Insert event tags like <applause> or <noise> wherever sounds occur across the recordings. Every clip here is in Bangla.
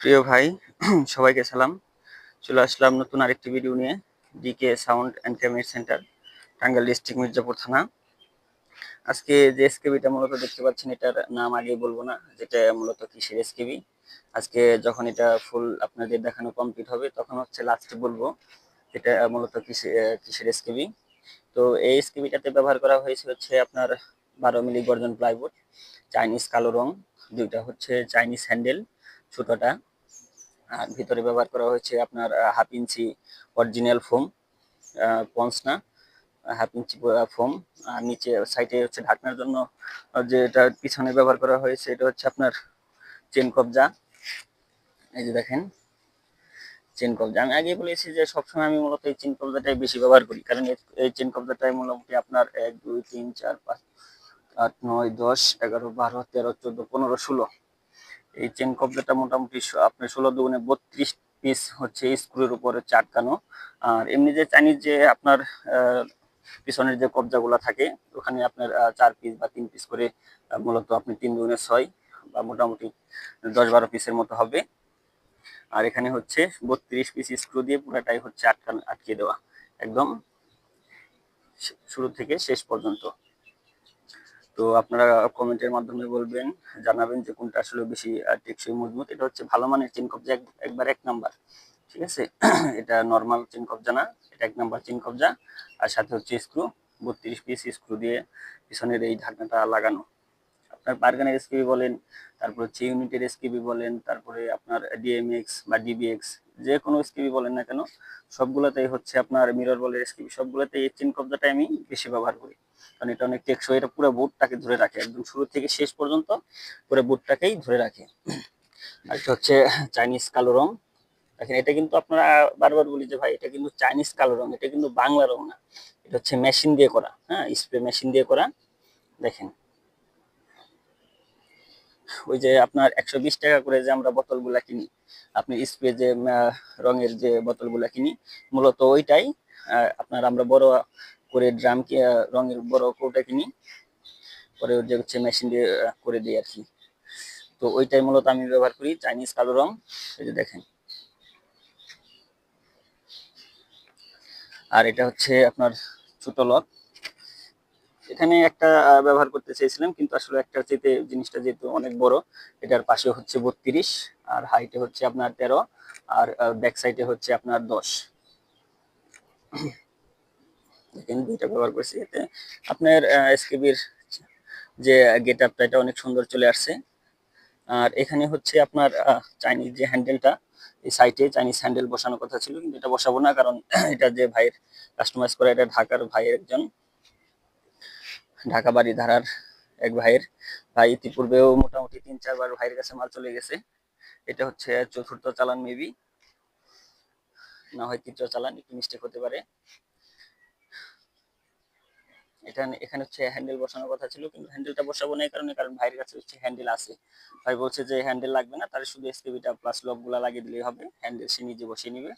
প্রিয় ভাই, <clears throat> সবাইকে সালাম। চলে আসলাম নতুন আরেকটি ভিডিও নিয়ে D K sound and camera center Tangail district Mirzapur থানা। আজকে যে এসকেবিটা মূলত দেখতে পাচ্ছেন, এটার নাম আগে বলব না, যেটা মূলত কিসের এসকেবি আজকে যখন এটা ফুল আপনাদের দেখানো কমপ্লিট হবে, তখন হচ্ছে লাস্টে বলব এটা মূলত কিসের কিসের এসকেবি তো এই এসকেবিটাতে ব্যবহার করা হয়েছে হচ্ছে আপনার বারো মিলি গর্জন প্লাইউড চাইনিজ কালো রং, দুইটা হচ্ছে চাইনিজ হ্যান্ডেল ছোটটা। ভিতরে ব্যবহার করা হয়েছে আপনার হাফ ইঞ্চি অরিজিনাল ফোম পন্স না হাফ ইঞ্চি ফোম আর নিচে সাইডে হচ্ছে ঢাকনার জন্য যেটা পিছনে ব্যবহার করা হয়েছে, এটা হচ্ছে আপনার চেন কবজা এই যে দেখেন চেন কবজা আমি আগে বলেছি যে সবসময় আমি মূলত এই চেন কবজাটাই বেশি ব্যবহার করি, কারণ এই চেন কবজাটাই মোটামুটি আপনার এক, দুই, তিন, চার, পাঁচ, আট, নয়, দশ, এগারো, বারো, তেরো, চোদ্দ, পনেরো, ষোলো এই চেন কবজাটা মোটামুটি আপনার ষোলো দুগুণে বত্রিশ পিস হচ্ছে স্ক্রুর উপরে চাটকানো। আর এমনি যে চাইনিজ যে আপনার পিছনের যে কবজাগুলো থাকে, ওখানে আপনার চার পিস বা তিন পিস করে মূলত আপনি তিন দুগুণে ছয় বা মোটামুটি দশ বারো পিসের মতো হবে। আর এখানে হচ্ছে বত্রিশ পিস স্ক্রু দিয়ে পুরোটাই হচ্ছে আটকান আটকে দেওয়া। একদম শুরু থেকে শেষ পর্যন্ত। তো আপনারা কমেন্টের মাধ্যমে বলবেন, জানাবেন যে কোনটা আসলে বেশি টেকসই মজবুত। এটা হচ্ছে ভালো মানের চেন কবজা একবার এক নাম্বার, ঠিক আছে? <clears throat> এটা নর্মাল চেন কবজা না, এটা এক নাম্বার চেন কবজা। আর সাথে হচ্ছে স্ক্রু বত্রিশ পিস স্ক্রু দিয়ে পিছনের এই ঢাকনাটা লাগানো। আপনার বার্গানের এসকেবি বলেন, তারপর হচ্ছে ইউনিটের এসকেবি বলেন, তারপরে আপনার ডিএমএক্স বা ডিবিএক্স যে কোনো এসকেবি বলেন না কেন, সবগুলোতেই হচ্ছে আপনার মিরর বলের এসকেবি সবগুলোতেই এই চেন কবজাটা আমি বেশি ব্যবহার করি। কারণ এটা অনেক টেকসই, এটা পুরো বুটটাকে ধরে রাখে, একদম শুরু থেকে শেষ পর্যন্ত পুরো বুটটাকেই ধরে রাখে। আর এটা হচ্ছে চাইনিজ কালো রং। দেখেন, এটা কিন্তু আপনারা বারবার বলি যে ভাই, এটা কিন্তু চাইনিজ কালো রং, এটা কিন্তু বাংলা রং না। এটা হচ্ছে মেশিন দিয়ে করা হ্যাঁ স্প্রে মেশিন দিয়ে করা। দেখেন ওই যে আপনার একশো বিশ টাকা করে যে আমরা বোতলগুলা কিনি, আপনি স্প্রে যে রঙের যে বোতলগুলা কিনি, মূলত ওইটাই আপনার আমরা বড় করে ড্রাম রঙের বড় কৌটা কিনি, পরে যে হচ্ছে মেশিন দিয়ে করে দিই আর কি। তো ওইটাই মূলত আমি ব্যবহার করি, চাইনিজ কালো রং, এই যে দেখেন। আর এটা হচ্ছে আপনার ছোট লক। এখানে একটা ব্যবহার করতে চেয়েছিলাম, কিন্তু আসলে একটা চেতে জিনিসটা যেহেতু অনেক বড়, এটার পাশে হচ্ছে বত্রিশ, আর হাইটে হচ্ছে আপনার তেরো, আর ব্যাক সাইডে হচ্ছে আপনার দশ। দুইটা ব্যবহার করছি এতে। আপনার এসকেবির যে গেট আপটা এটা অনেক সুন্দর চলে আসছে। আর এখানে হচ্ছে আপনার চাইনিজ যে হ্যান্ডেলটা এই সাইটে চাইনিজ হ্যান্ডেল বসানোর কথা ছিল, কিন্তু এটা বসাবো না, কারণ <clears throat> এটা যে ভাইয়ের কাস্টমাইজ করা, এটা ঢাকার ভাইয়ের একজন। ঢাকা বাড়ি ধারার এক ভাইয়ের। ভাই ইতিপূর্বেও মোটামুটি তিন, চারবার ভাইয়ের কাছে মাল চলে গেছে। এটা হচ্ছে চতুর্থ চালান মেবি। না হয় তৃতীয় চালান, একটু মিস্টেক হতে পারে। এখানে এখানে হচ্ছে হ্যান্ডেল বসানোর কথা ছিল, কিন্তু হ্যান্ডেলটা বসাবো না কারণে, কারণ ভাইয়ের কাছে হচ্ছে হ্যান্ডেল আছে। ভাই বলছে যে হ্যান্ডেল লাগবে না তার শুধু এসকেবিটা প্লাস লকগুলা লাগিয়ে দিলেই হবে। হ্যান্ডেল সে নিজে বসিয়ে নিবে।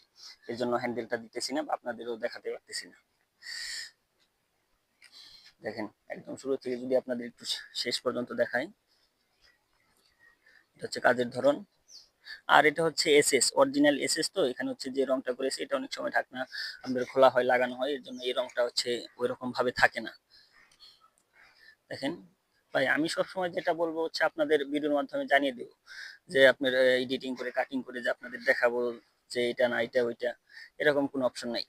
এর জন্য হ্যান্ডেলটা দিতেছি না, আপনাদেরও দেখাতে পারতেছি না। দেখেন, একদম শুরু থেকে যদি আপনাদের একটু শেষ পর্যন্ত দেখাই, এটা হচ্ছে কাজের ধরন। আর এটা হচ্ছে এসএস অরিজিনাল এসএস তো, এখানে হচ্ছে যে রংটা করেছে, এটা অনেক সময় ঢাকনা আমাদের খোলা হয়, লাগানো হয়, এর জন্য এই রংটা হচ্ছে ওই ভাবে থাকে না। দেখেন, ভাই, আমি সবসময় যেটা বলব হচ্ছে আপনাদের ভিডিওর মাধ্যমে জানিয়ে দেবো যে আপনার এডিটিং করে কাটিং করে যে আপনাদের দেখাবো যে এটা না, এটা, ওইটা, এরকম কোনো অপশন নাই।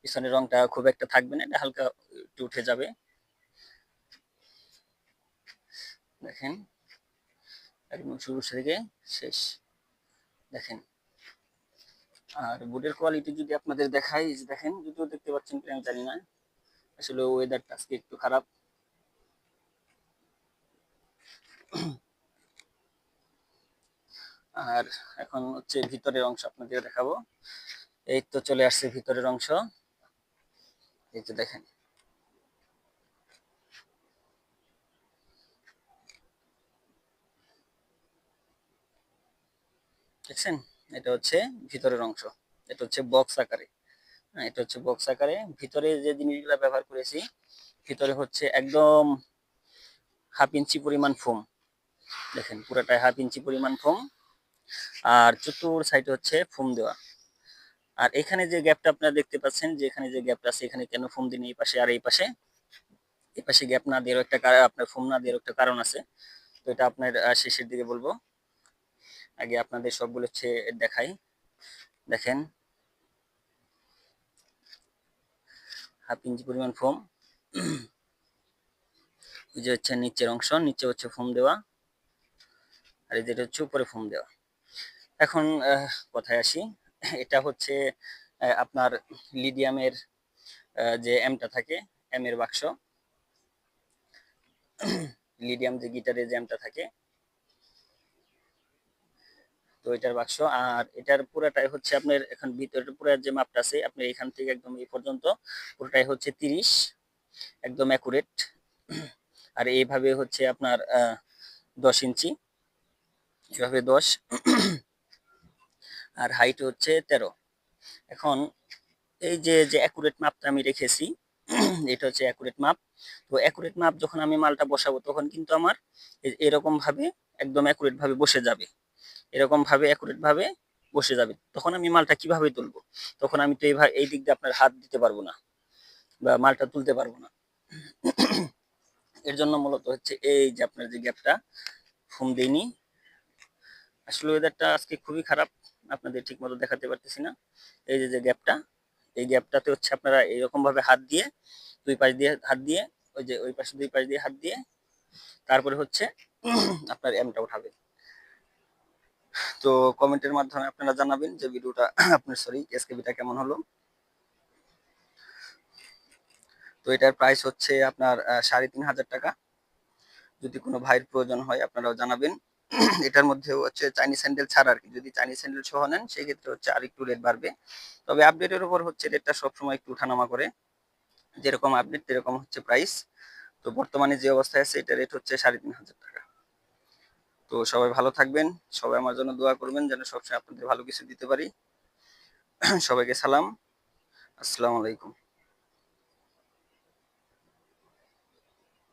পিছনের রংটা খুব একটা থাকবে না, এটা হালকা একটু উঠে যাবে। দেখেন, একদম শুরু থেকে শেষ। দেখেন, আর বোর্ডের কোয়ালিটি যদি আপনাদের দেখাই দেখেন, যদিও দেখতে পাচ্ছেন কিনা আমি জানি না। আসলে ওয়েদারটা আজকে একটু খারাপ। আর এখন হচ্ছে ভিতরের অংশ আপনাদের দেখাবো। এই তো চলে আসছে ভিতরের অংশ। এই তো দেখেন। দেখছেন? এটা হচ্ছে ভিতরের অংশ। এটা হচ্ছে বক্স আকারে। হ্যাঁ এটা হচ্ছে বক্স আকারে। ভিতরে যে জিনিসগুলো ব্যবহার করেছি, ভিতরে হচ্ছে একদম হাফ ইঞ্চি পরিমাণ ফোম দেখেন, পুরোটাই হাফ ইঞ্চি পরিমাণ ফোম আর চতুর সাইডে হচ্ছে ফোম দেওয়া। আর এখানে যে গ্যাপটা আপনারা দেখতে পাচ্ছেন, যে এখানে যে গ্যাপটা আছে, এখানে কেন ফোম দিন এই পাশে আর এই পাশে। এই পাশে গ্যাপ না দেওয়ার একটা আপনার ফোম না দেওয়ার একটা কারণ আছে। তো এটা আপনার শেষের দিকে বলব। আগে আপনাদের সবগুলো হচ্ছে দেখাই। দেখেন। হাফ ইঞ্চি পরিমাণ ফোম এই যে হচ্ছে নিচের অংশ, নিচে হচ্ছে ফোম দেওয়া। আর এই যেটা হচ্ছে উপরে ফোম দেওয়া। এখন কথায় আসি। এটা হচ্ছে আপনার লিডিয়ামের যে এমটা থাকে এম এর বাক্স। লিডিয়াম যে গিটারের যে এমটা থাকে। তো এটার বাক্স। আর এটার পুরাটাই হচ্ছে আপনার এখন ভিতরে পুরো যে মাপটা আছে, আপনি এখান থেকে একদম এই পর্যন্ত, পুরোটাই হচ্ছে তিরিশ। একদম অ্যাকুরেট আর এইভাবে হচ্ছে আপনার দশ ইঞ্চি। এভাবে দশ। আর হাইট হচ্ছে তেরো। এখন এই যে যে অ্যাকুরেট মাপটা আমি রেখেছি, <clears throat> এটা হচ্ছে অ্যাকুরেট মাপ। তো অ্যাকুরেট মাপ যখন আমি মালটা বসাবো, তখন কিন্তু আমার এ- এরকম ভাবে একদম অ্যাকুরেট ভাবে বসে যাবে। এরকম ভাবে অ্যাকুরেট ভাবে বসে যাবে। তখন আমি মালটা কীভাবে তুলবো? তখন আমি তো এইভাবে এই দিক দিয়ে আপনার হাত দিতে পারব না বা মালটা তুলতে পারব না। <clears throat> এর জন্য মূলত হচ্ছে এই যে আপনার যে গ্যাপটা ফোম দেইনি। আসলে ওয়েদারটা আজকে খুবই খারাপ। আপনাদের ঠিক মতো দেখাতে পারতেছি না। এই যে যে গ্যাপটা, এই গ্যাপটাতে হচ্ছে আপনারা এইরকম ভাবে হাত দিয়ে, দুই পাশ দিয়ে হাত দিয়ে, ওই যে ওই পাশে দুই পাশ দিয়ে হাত দিয়ে, তারপরে হচ্ছে <clears throat> আপনার এমটা উঠাবে তো কমেন্টের মাধ্যমে আপনারা জানাবেন যে ভিডিওটা <clears throat> আপনার সরি এসকেবিটা কেমন হলো। তো এটার প্রাইস হচ্ছে আপনার সাড়ে তিন হাজার টাকা। যদি কোনো ভাইয়ের প্রয়োজন হয়, আপনারাও জানাবেন। <clears throat> এটার মধ্যেও হচ্ছে চাইনিজ স্যান্ডেল ছাড়া আর কি। যদি চাইনিজ স্যান্ডেল সহ নেন সেই ক্ষেত্রে হচ্ছে আর একটু রেট বাড়বে। তবে আপডেটের উপর হচ্ছে রেটটা সবসময় একটু উঠানামা করে। যেরকম আপডেট সেরকম হচ্ছে প্রাইস তো বর্তমানে যে অবস্থায় আছে, এটা রেট হচ্ছে সাড়ে তিন হাজার টাকা। তো সবাই ভালো থাকবেন। সবাই আমার জন্য দোয়া করবেন যেন সবসময় আপনাদের ভালো কিছু দিতে পারি। <clears throat> সবাইকে সালাম। আসসালামু আলাইকুম।